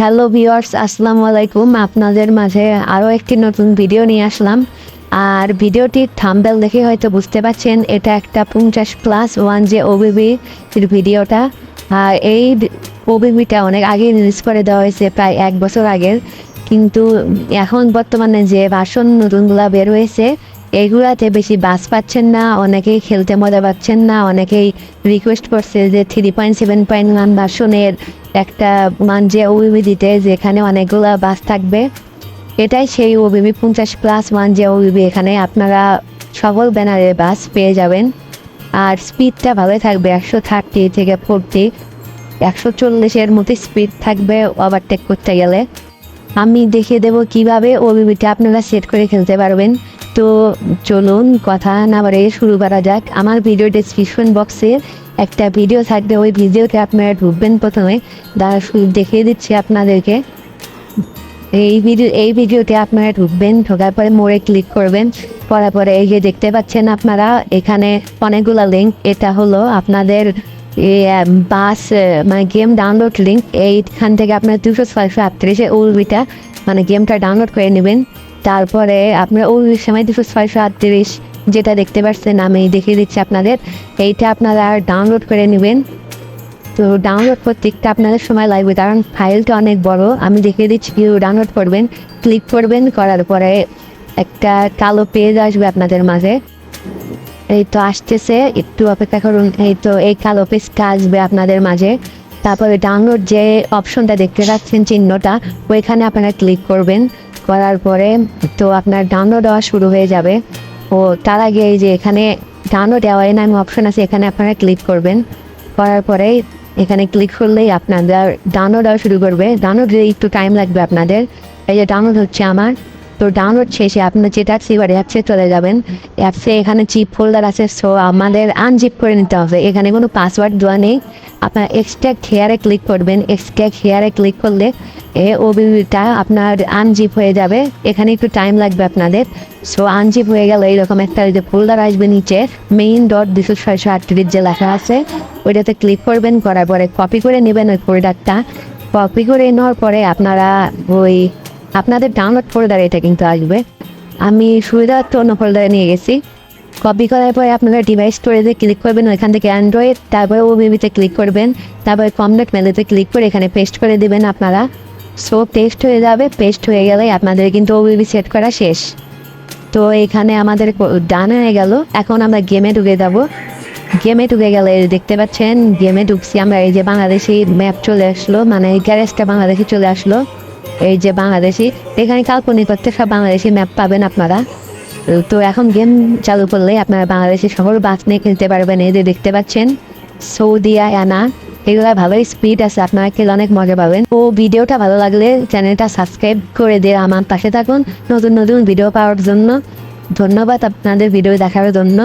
Hello viewers আসসালামু আলাইকুম। আপনাদের মাঝে আরও একটি নতুন ভিডিও নিয়ে আসলাম। আর ভিডিওটির থাম্বেল দেখে হয়তো বুঝতে পারছেন, এটা একটা পঞ্চাশ প্লাস ওয়ান যে ওবিবির ভিডিওটা আর এই ওবিবিটা অনেক আগে রিলিজ করে দেওয়া হয়েছে, প্রায় এক বছর আগের। কিন্তু এখন বর্তমানে যে ভাষণ নতুনগুলা বের হয়েছে, এগুলাতে বেশি বাস পাচ্ছেন না, অনেকেই খেলতে মজা পাচ্ছেন না, অনেকেই রিকোয়েস্ট করছে যে three point seven point one ভার্সনের একটা মান যে দিতে, যেখানে অনেকগুলা বাস থাকবে। এটাই সেই ওবিবি পঞ্চাশ প্লাস ওয়ান যে ওবিবি এখানে আপনারা সকল ব্যানারের বাস পেয়ে যাবেন। আর স্পিডটা ভালো থাকবে, একশো থার্টি থেকে ফোরটি একশো চল্লিশের মতো স্পিড থাকবে ওভারটেক করতে গেলে। আমি দেখিয়ে দেবো কীভাবে ওবিবিটা আপনারা সেট করে খেলতে পারবেন। তো চলুন, কথা না বাড়ে শুরু করা যাক। আমার ভিডিও ডিসক্রিপশন বক্সে একটা ভিডিও থাকবে, ওই ভিডিওতে আপনারা ঢুকবেন প্রথমে। দাঁড়া দেখিয়ে দিচ্ছি আপনাদেরকে। এই ভিডিও এই ভিডিওতে আপনারা ঢুকবেন, ঢোকার পরে মোড়ে ক্লিক করবেন। পরে পরে এই যে দেখতে পাচ্ছেন আপনারা, এখানে অনেকগুলো লিঙ্ক এটা হলো আপনাদের বাস মানে গেম ডাউনলোড লিঙ্ক এইখান থেকে আপনার দুশো ছয়শো আটত্রিশে ওলবিটা মানে গেমটা ডাউনলোড করে নেবেন। তারপরে আপনার ওই সময় দুশো ছয়শো আটত্রিশ যেটা দেখতে পাচ্ছেন, আমি দেখিয়ে দিচ্ছি আপনাদের। এইটা আপনারা ডাউনলোড করে নেবেন। তো ডাউনলোড করতে একটু আপনাদের সময় লাগবে, কারণ ফাইলটা অনেক বড়। আমি দেখিয়ে দিচ্ছি কেউ ডাউনলোড করবেন। ক্লিক করবেন, করার পরে একটা কালো পেজ আসবে আপনাদের মাঝে। এই তো আসতেছে, একটু অপেক্ষা করুন। এই তো এই কালো পেজটা আসবে আপনাদের মাঝে। তারপরে ডাউনলোড যে অপশনটা দেখতে পাচ্ছেন চিহ্নটা, ওইখানে আপনারা ক্লিক করবেন। করার পরে তো আপনার ডাউনলোড হওয়া শুরু হয়ে যাবে। ও, তার আগে এই যে এখানে গানও দেওয়া নামে অপশন আছে, এখানে আপনারা ক্লিক করবেন। করার পরে এখানে ক্লিক করলেই আপনাদের ডাউনলোড দেওয়া শুরু করবে। ডাউনলোড একটু টাইম লাগবে আপনাদের। এই যে ডাউনলোড হচ্ছে আমার। তো ডাউনলোড শেষে আপনার যেটা এবার অ্যাপসে চলে যাবেন অ্যাপসে এখানে চিপ ফোল্ডার আছে সো আমাদের আনজিপ করে নিতে হবে। এখানে কোনো পাসওয়ার্ড দেওয়া নেই। আপনার এক্সট্রাক্ট হেয়ারে ক্লিক করবেন। এক্সট্রাক্ট হেয়ারে ক্লিক করলে এ ওবিটা আপনার আনজিপ হয়ে যাবে। এখানে একটু টাইম লাগবে আপনাদের। সো আনজিপ হয়ে গেলে এইরকম একটা যে ফোল্ডার আসবে নিচে মেইন ডট দুশো ছয়শো আটত্রিশ যে লেখা আছে, ওইটাতে ক্লিক করবেন, করার পরে কপি করে নেবেন ওই ফোল্ডারটা কপি করে নেওয়ার পরে আপনারা ওই আপনাদের ডাউনলোড ফোল্ডার এটা কিন্তু আসবে। আমি সুবিধার্থে অন্য ফোল্ডারে নিয়ে গেছি। কপি করার পরে আপনারা ডিভাইস স্টোরেজে ক্লিক করবেন, ওইখান থেকে অ্যান্ড্রয়েড তারপরে ওবিবিতে ক্লিক করবেন, তারপরে কমনেট মেলেতে ক্লিক করে এখানে পেস্ট করে দেবেন আপনারা। সো পেস্ট হয়ে যাবে পেস্ট হয়ে গেলে আপনাদের কিন্তু ওবিবি সেট করা শেষ। তো এখানে আমাদের ডান হয়ে গেল। এখন আমরা গেমে ঢুকে যাব। গেমে ঢুকে গেলে দেখতে পাচ্ছেন গেমে ঢুকছি আমরা। এই যে বাংলাদেশি ম্যাপ চলে আসলো মানে গ্যারেজটা বাংলাদেশে চলে আসলো। এই যে বাংলাদেশি, এখানে কাল্পনিক সব বাংলাদেশি ম্যাপ পাবেন আপনারা। তো এখন গেম চালু করলে আপনারা বাংলাদেশি শহর বাস নিয়ে খেলতে পারবেন। এই যে দেখতে পাচ্ছেন সৌদিয়া অ্যানা এগুলো ভালোই স্পিড আছে, আপনারা খেলে অনেক মজা পাবেন। ও ভিডিওটা ভালো লাগলে চ্যানেলটা সাবস্ক্রাইব করে দিয়ে আমার পাশে থাকুন। নতুন নতুন ভিডিও পাওয়ার জন্য ধন্যবাদ আপনাদের ভিডিও দেখার জন্য।